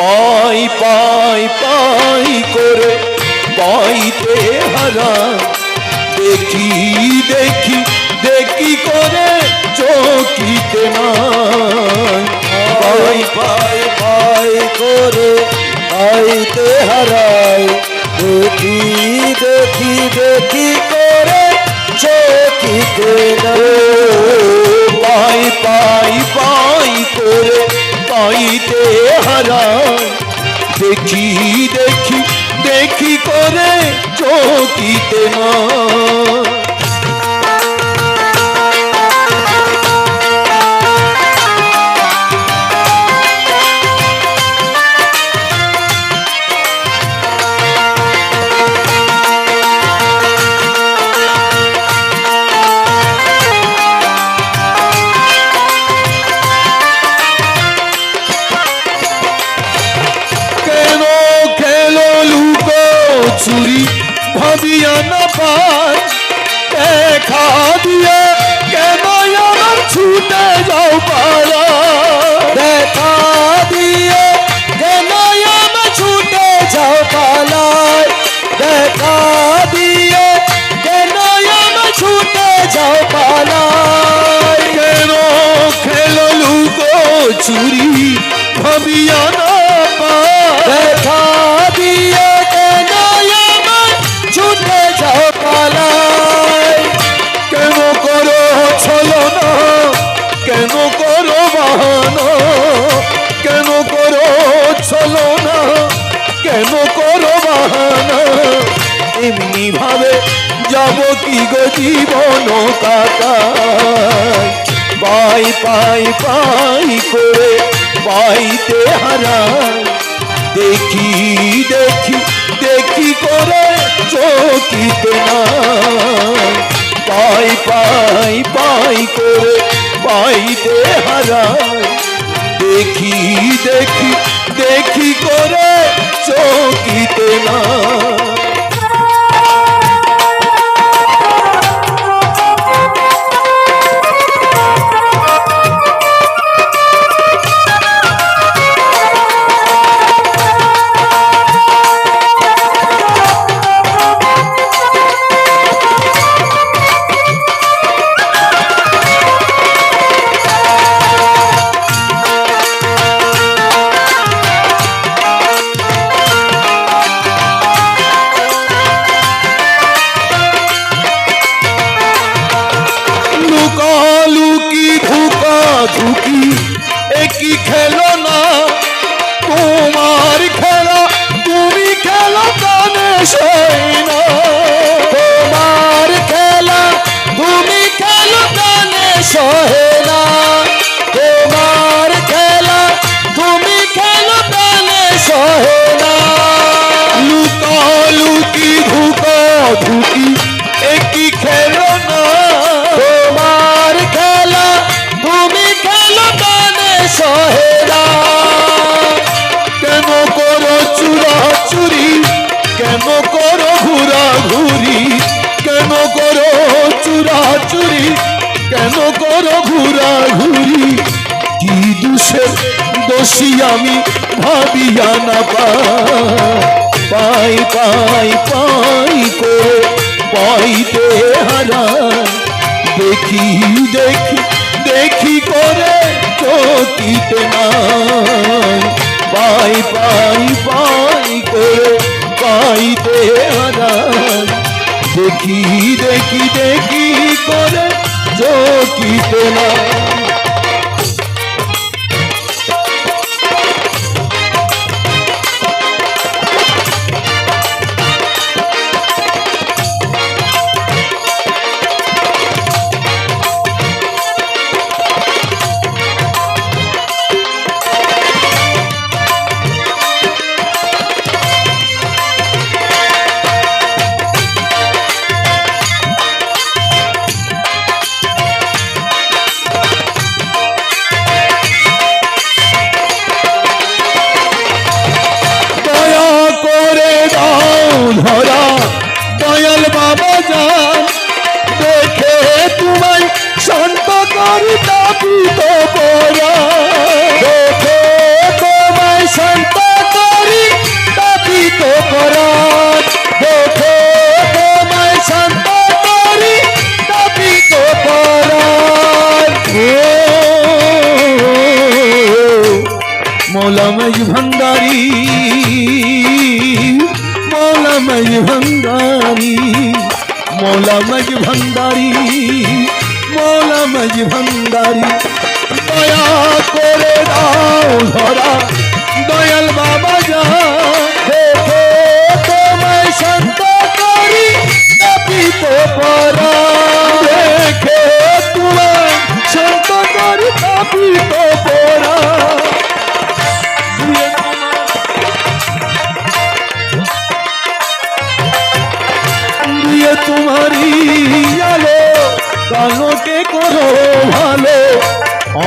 পাই পাই পাই করে পাইতে হারা। দেখি দেখি দেখি করে চকিতে নাই। পাই পাই পাই করে আইতে হারাই। দেখি দেখি দেখি করে চকিতে না পাই পাই পাই করে পাইতে হারাই দেখি দেখি দেখি করে চকিতে না ভাবিয়া না পাই দেখা দিয়ে কেন আমার ছুটে যাও পালা এমনি ভাবে যাব কি গো জীবন কাটায়? পাই পাই পাই করে পাইতে হারায়। দেখি দেখি দেখি করে চকিতে না পাই পাই পাই করে পাইতে হারায়। দেখি দেখি দেখি করে চকিতে না তোমার খেলা তুমি খেলো কানে কেন করো ঘুরা ঘুরি কেন করো চুরা চুরি কেন করো ঘুরা ঘুরি কি দুষের দোষী আমি ভাবিয়া না পাই পাই পাই করে পাইতে হারা। দেখি দেখি দেখি করে চকিতে না পাই পাই দেখি দেখি দেখি করে চকিতে না মৌলাময় ভান্ডারি মৌলময় ভান্ডারি মৌলময় ভান্ডারি মৌলময় ভান্ডারি। দয়া করে দাও।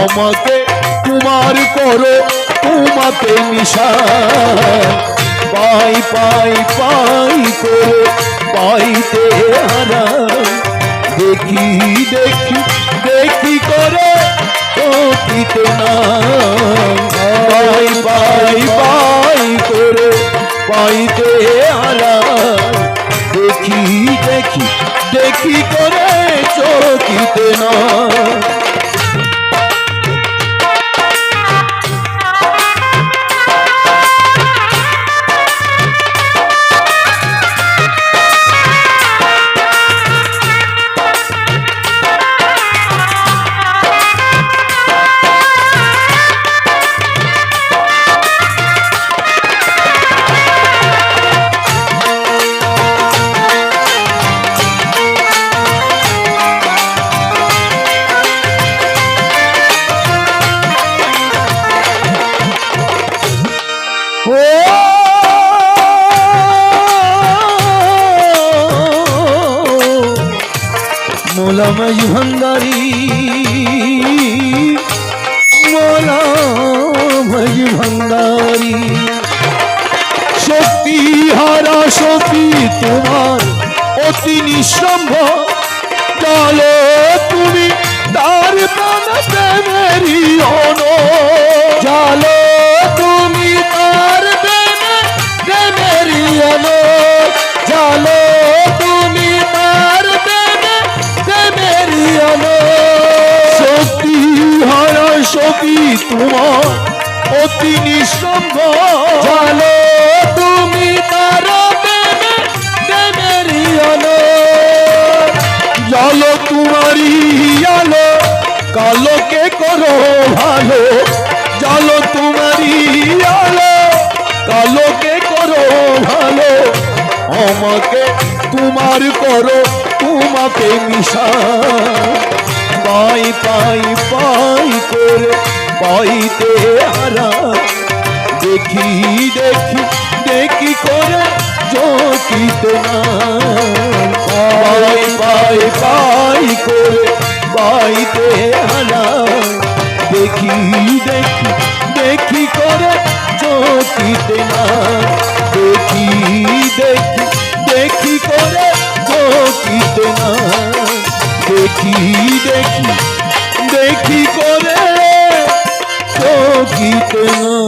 আমাকে তোমার করো, তোমাকে নিশান পাই পাই পাই করে পাইতে হারা দেখি দেখি দেখি করে চকিতে না। পাই পাই পাই করে পাইতে হারা দেখি দেখি দেখি করে চকিতে না। মোলাময় ভাঙ্গারি মোলাময় ভাঙ্গারি শক্তি হারা শক্তি তোমার অতি নিঃসম্ভ চলো তোমার অতি নিঃসম্ভ চলো তুমি তার প্রেমেরই অন জালো তোমারি আলো, কালোকে করো ভালো। জালো তোমারি আলো, কালোকে করো ভালো। আমাকে তোমার করো, তোমাকে মিশা। পাই পাই পাই করে পাইতে হারা। দেখি দেখি দেখি করে জকিতে পাই পাই পাই করে পাইতে হারা। দেখি দেখি দেখি করে জকিতে না। দেখি দেখি দেখি করে জকিতে দেখি দেখি দেখি que tem.